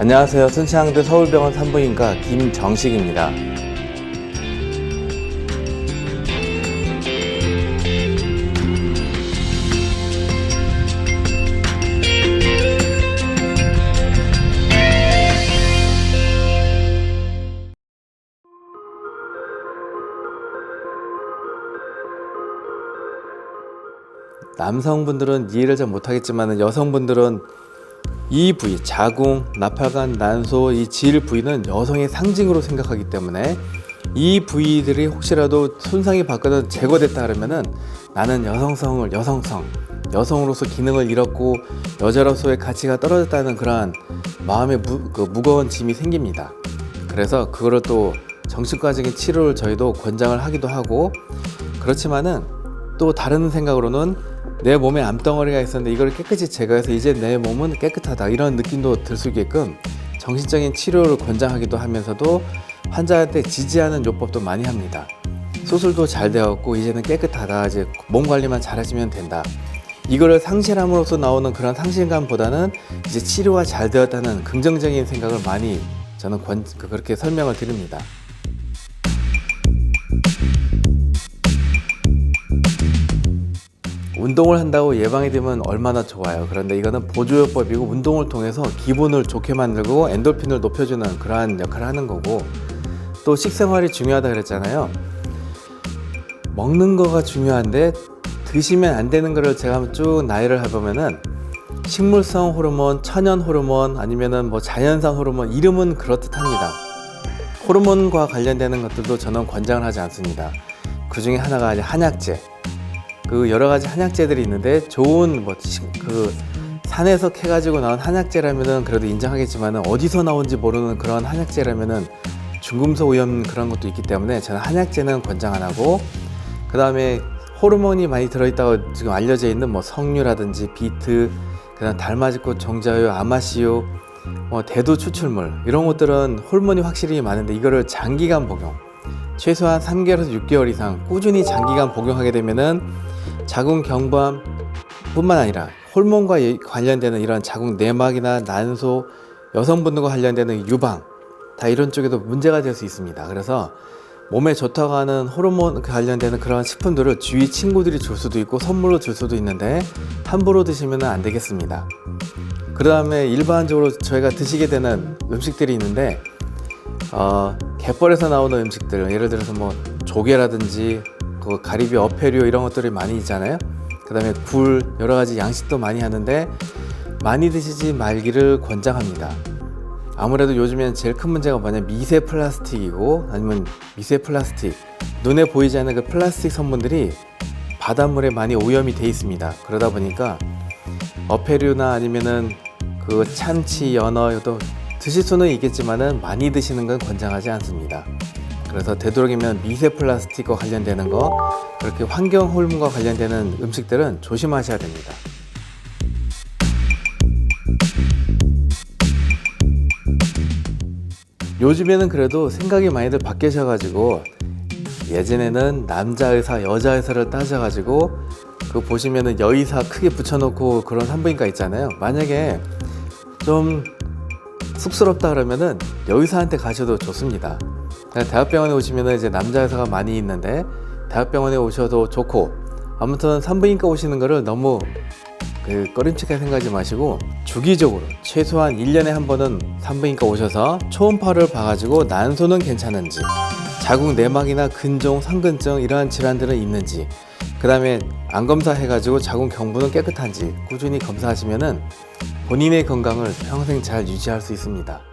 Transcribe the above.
안녕하세요. 순창대 서울병원 산부인과 김정식입니다. 남성분들은 이해를 잘 못하겠지만 여성분들은 이 부위, 자궁, 나팔관, 난소, 이 질 부위는 여성의 상징으로 생각하기 때문에 이 부위들이 혹시라도 손상이 받거나 제거됐다 그러면은 나는 여성성을 여성성, 여성으로서 기능을 잃었고 여자로서의 가치가 떨어졌다는 그러한 마음의 무, 그 무거운 짐이 생깁니다. 그래서 그거를 또 정신과적인 치료를 저희도 권장을 하기도 하고 그렇지만은 또 다른 생각으로는 내 몸에 암덩어리가 있었는데 이걸 깨끗이 제거해서 이제 내 몸은 깨끗하다 이런 느낌도 들 수 있게끔 정신적인 치료를 권장하기도 하면서도 환자한테 지지하는 요법도 많이 합니다. 수술도 잘 되었고 이제는 깨끗하다 이제 몸 관리만 잘하시면 된다. 이거를 상실함으로써 나오는 그런 상실감보다는 이제 치료가 잘 되었다는 긍정적인 생각을 많이 저는 권, 그- 그렇게 설명을 드립니다. 운동을 한다고 예방이 되면 얼마나 좋아요. 그런데 이거는 보조요법이고 운동을 통해서 기분을 좋게 만들고 엔돌핀을 높여주는 그러한 역할을 하는 거고 또 식생활이 중요하다 그랬잖아요. 먹는 거가 중요한데 드시면 안 되는 거를 제가 쭉 나열을 해보면은 식물성 호르몬, 천연 호르몬 아니면은 뭐 자연산 호르몬 이름은 그렇듯 합니다. 호르몬과 관련되는 것들도 저는 권장을 하지 않습니다. 그 중에 하나가 한약재. 그 여러 가지 한약재들이 있는데 좋은 뭐그 산에서 캐가지고 나온 한약재라면은 그래도 인정하겠지만은 어디서 나온지 모르는 그런 한약재라면은 중금속 오염 그런 것도 있기 때문에 저는 한약재는 권장 안 하고 그 다음에 호르몬이 많이 들어있다고 지금 알려져 있는 뭐 석류라든지 비트, 그다음 달맞이꽃 종자유, 아마시유, 뭐 대두 추출물 이런 것들은 호르몬이 확실히 많은데 이거를 장기간 복용, 최소한 3개월에서 6개월 이상 꾸준히 장기간 복용하게 되면은 자궁 경부암뿐만 아니라 호르몬과 예- 관련되는 이런 자궁 내막이나 난소, 여성 분들과 관련되는 유방 다 이런 쪽에도 문제가 될 수 있습니다. 그래서 몸에 좋다고 하는 호르몬 관련되는 그런 식품들을 주위 친구들이 줄 수도 있고 선물로 줄 수도 있는데 함부로 드시면 안 되겠습니다. 그 다음에 일반적으로 저희가 드시게 되는 음식들이 있는데 어, 갯벌에서 나오는 음식들 예를 들어서 뭐 조개라든지 그 가리비 어패류 이런 것들이 많이 있잖아요. 그 다음에 굴 여러 가지 양식도 많이 하는데 많이 드시지 말기를 권장합니다. 아무래도 요즘엔 제일 큰 문제가 뭐냐 미세 플라스틱이고 아니면 미세 플라스틱 눈에 보이지 않는 그 플라스틱 성분들이 바닷물에 많이 오염이 돼 있습니다. 그러다 보니까 어패류나 아니면은 그 참치, 연어 도 드실 수는 있겠지만은 많이 드시는 건 권장하지 않습니다. 그래서 되도록이면 미세 플라스틱과 관련되는 거 그렇게 환경 호르몬과 관련되는 음식들은 조심하셔야 됩니다. 요즘에는 그래도 생각이 많이들 바뀌셔가지고 예전에는 남자 의사, 여자 의사를 따져가지고 그 보시면은 여의사 크게 붙여놓고 그런 산부인과 있잖아요. 만약에 좀 쑥스럽다 그러면은 여의사한테 가셔도 좋습니다. 대학병원에 오시면은 이제 남자 의사가 많이 있는데 대학병원에 오셔도 좋고 아무튼 산부인과 오시는 거를 너무 그 꺼림칙하게 생각하지 마시고 주기적으로 최소한 1년에 한 번은 산부인과 오셔서 초음파를 봐가지고 난소는 괜찮은지 자궁 내막이나 근종, 성근증 이러한 질환들은 있는지 그 다음에 안 검사해가지고 자궁 경부는 깨끗한지 꾸준히 검사하시면은 본인의 건강을 평생 잘 유지할 수 있습니다.